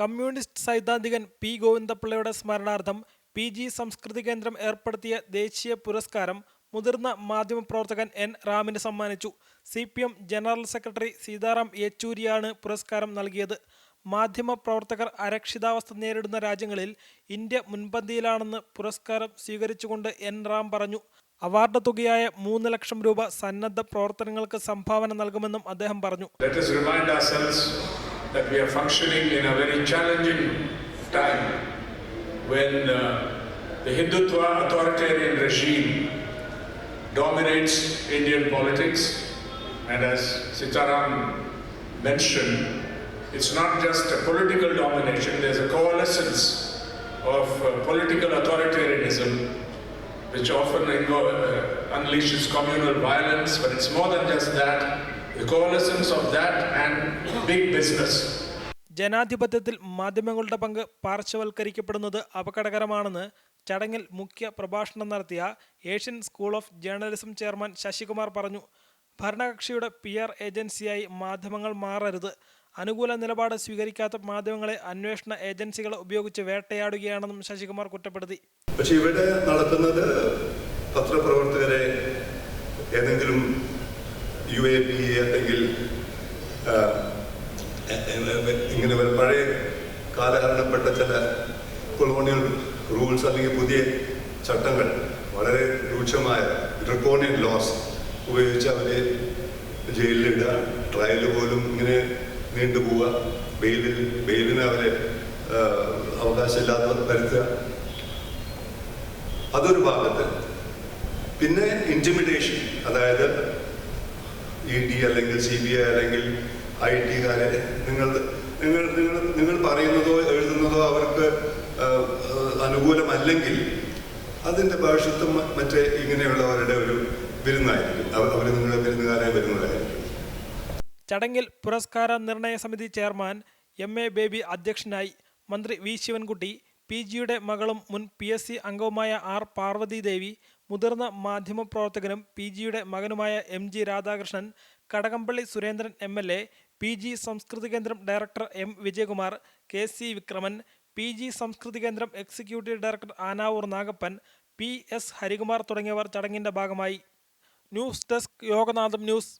Communist സൈദ്ധാന്തികൻ P. ഗോവിന്ദപ്പിള്ളയുടെ സ്മരണാർത്ഥം പി. ജി. സംസ്കൃതി കേന്ദ്രം ഏർപ്പെടുത്തിയ ദേശീയ പുരസ്കാരം മുതിർന്ന മാധ്യമപ്രവർത്തകൻ എൻ. റാമിന് സമ്മാനിച്ചു. C. P. M. General secretary Sitaram യെച്ചൂരിയാണ് പുരസ്കാരം നൽകിയത്. മാധ്യമപ്രവർത്തകർ അരക്ഷിതാവസ്ഥ നേരിടുന്ന രാജ്യങ്ങളിൽ ഇന്ത്യ മുൻപന്തിയിലാണെന്ന് പുരസ്കാരം സ്വീകരിച്ചുകൊണ്ട് എൻ. റാം പറഞ്ഞു. അവാർഡ് തുകയായ മൂന്ന് ലക്ഷം രൂപ സന്നദ്ധ പ്രവർത്തനങ്ങൾക്ക് സംഭാവന നൽകുമെന്നും അദ്ദേഹം പറഞ്ഞു. That we are functioning in a very challenging time when uh, the Hindutva authoritarian regime dominates Indian politics. And as Sitaram mentioned, it's not just a political domination, there's a coalescence of uh, political authoritarianism which often uh, unleashes communal violence, but it's more than just that. The coalescence of that and big business ജനാധിപത്യത്തിൽ മാധ്യമങ്ങളുടെ പങ്ക് പാർശ്വവൽക്കരിക്കപ്പെടുന്നത് അപകടകരമാണെന്ന് ചടങ്ങിൽ മുഖ്യ പ്രഭാഷണം നടത്തിയ Asian school of journalism chairman Sasikumar പറഞ്ഞു. ഭരണകക്ഷിയുടെ പി ആർ ഏജൻസിയായി മാധ്യമങ്ങൾ മാറരുത്. അനുകൂല നിലപാട് സ്വീകരിക്കാത്ത മാധ്യമങ്ങളെ അന്വേഷണ ഏജൻസികളെ ഉപയോഗിച്ച് വേട്ടയാടുകയാണെന്നും ശശികുമാർ കുറ്റപ്പെടുത്തി. പക്ഷേ ഇവിടെ നടക്കുന്നത് പത്രപ്രവർത്തകരെ ഏതെങ്കിലും യു എ പി അല്ലെങ്കിൽ ഇങ്ങനെ പഴയ കാലഹരണപ്പെട്ട ചില കൊളോണിയൽ റൂൾസ് അല്ലെങ്കിൽ പുതിയ ചട്ടങ്ങൾ വളരെ രൂക്ഷമായ ഡ്രക്കോണിയൻ ലോസ് ഉപയോഗിച്ച് അവരെ ജയിലിലിടുക ട്രയൽ പോലും ഇങ്ങനെ നീണ്ടുപോവുക ബെയിലിൽ ബെയിലിന് അവരെ അവകാശമില്ലാതെ വരുത്തുക. അതൊരു ഭാഗത്ത്. പിന്നെ ഇന്റിമിഡേഷൻ അതായത് ഇ ഡി അല്ലെങ്കിൽ സി ബി ഐ അല്ലെങ്കിൽ ഐ ടിക്കാരെ നിങ്ങൾ നിങ്ങൾ നിങ്ങൾ നിങ്ങൾ പറയുന്നതോ എഴുതുന്നതോ അവർക്ക് അനുകൂലമല്ലെങ്കിൽ അതിന്റെ ഭാഷത്വം മറ്റേ ഇങ്ങനെയുള്ളവരുടെ ഒരു വിരുന്നായിരിക്കും. അവർ നിങ്ങളുടെ വിരുന്നുകാരെ വരുന്നതായിരിക്കും ചടങ്ങിൽ പുരസ്കാര നിർണയ സമിതി ചെയർമാൻ എം എ ബേബി അധ്യക്ഷനായി മന്ത്രി വി ശിവൻകുട്ടി പി ജിയുടെ മകളും മുൻ പി എസ് സി അംഗവുമായ ആർ പാർവതി ദേവി മുതിർന്ന മാധ്യമപ്രവർത്തകനും പി ജിയുടെ മകനുമായ M G Radhakrishnan Kadakampally Surendran M L A P G Samskriti Kendram director M Vijayakumar K C Vikraman P G Samskriti Kendram executive director Anavoor Nagappan P S Harikumar തുടങ്ങിയവർ ചടങ്ങിന്റെ ഭാഗമായി. News desk Yoganatham news.